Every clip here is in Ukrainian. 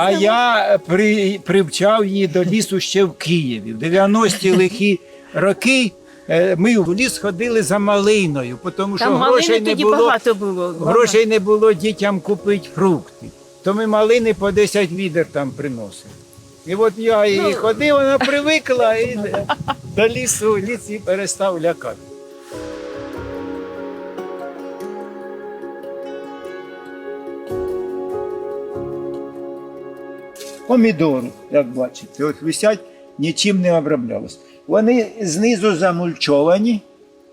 А я при, привчав її до лісу ще в Києві. В 90-ті лихі роки е, ми в ліс ходили за малиною, тому що Там грошей малини не тоді було. багато було. Грошей не було дітям купити фрукти. То ми малини по 10 відер там приносили. І от я її Ну. ходив, вона привикла і до лісу, ліс і перестав лякати. Помідори, як бачите, от висять, нічим не оброблялось. Вони знизу замульчовані,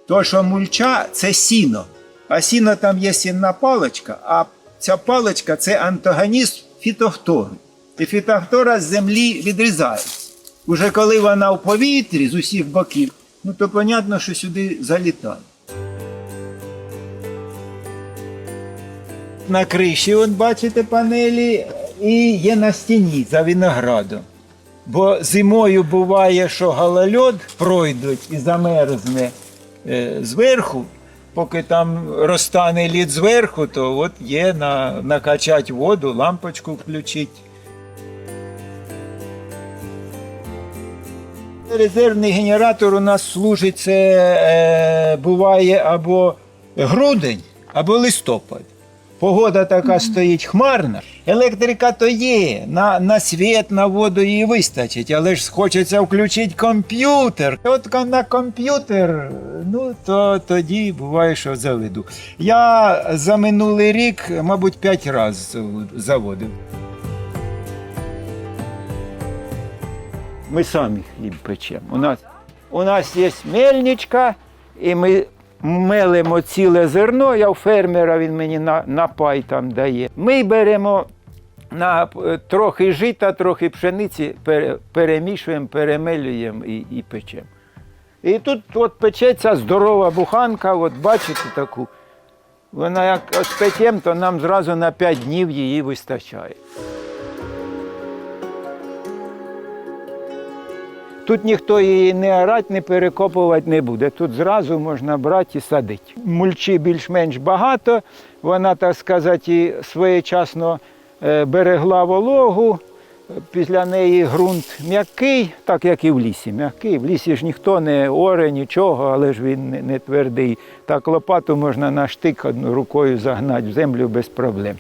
то що мульча це сіно. А сіно там є сінна паличка, а ця паличка це антагоніст фітофтори. І фітофтора з землі відрізається. Уже коли вона в повітрі з усіх боків, ну то понятно, що сюди залітає. На криші, от бачите, панелі, і є на стіні за виноградом. Бо зимою буває, що голольот пройдуть і замерзне е, зверху, поки там розтане лід зверху, то от є на, накачати воду, лампочку включити. Резервний генератор у нас служить, це е, буває або грудень, або листопад. Погода така стоїть хмарна. Електрика то є, на, на світ, на воду її вистачить, але ж хочеться включити комп'ютер. От на комп'ютер, ну то тоді буває, що заведу. Я за минулий рік, мабуть, п'ять разів заводив. Ми самі хліб печемо. У нас, у нас є мельничка, і ми мелимо ціле зерно. Я у фермера він мені на, на пай там дає. Ми беремо на е, трохи жита, трохи пшениці, пере, перемішуємо, перемелюємо і, і печемо. І тут от печеться здорова буханка, от бачите таку. Вона як спечем, то нам зразу на 5 днів її вистачає. Тут ніхто її не орать, не перекопувати не буде. Тут зразу можна брати і садити. Мульчі більш-менш багато, вона, так сказати, своєчасно е, берегла вологу. Після неї ґрунт м'який, так як і в лісі. М'який. В лісі ж ніхто не оре, нічого, але ж він не твердий. Так лопату можна на штик одну рукою загнати в землю без проблем.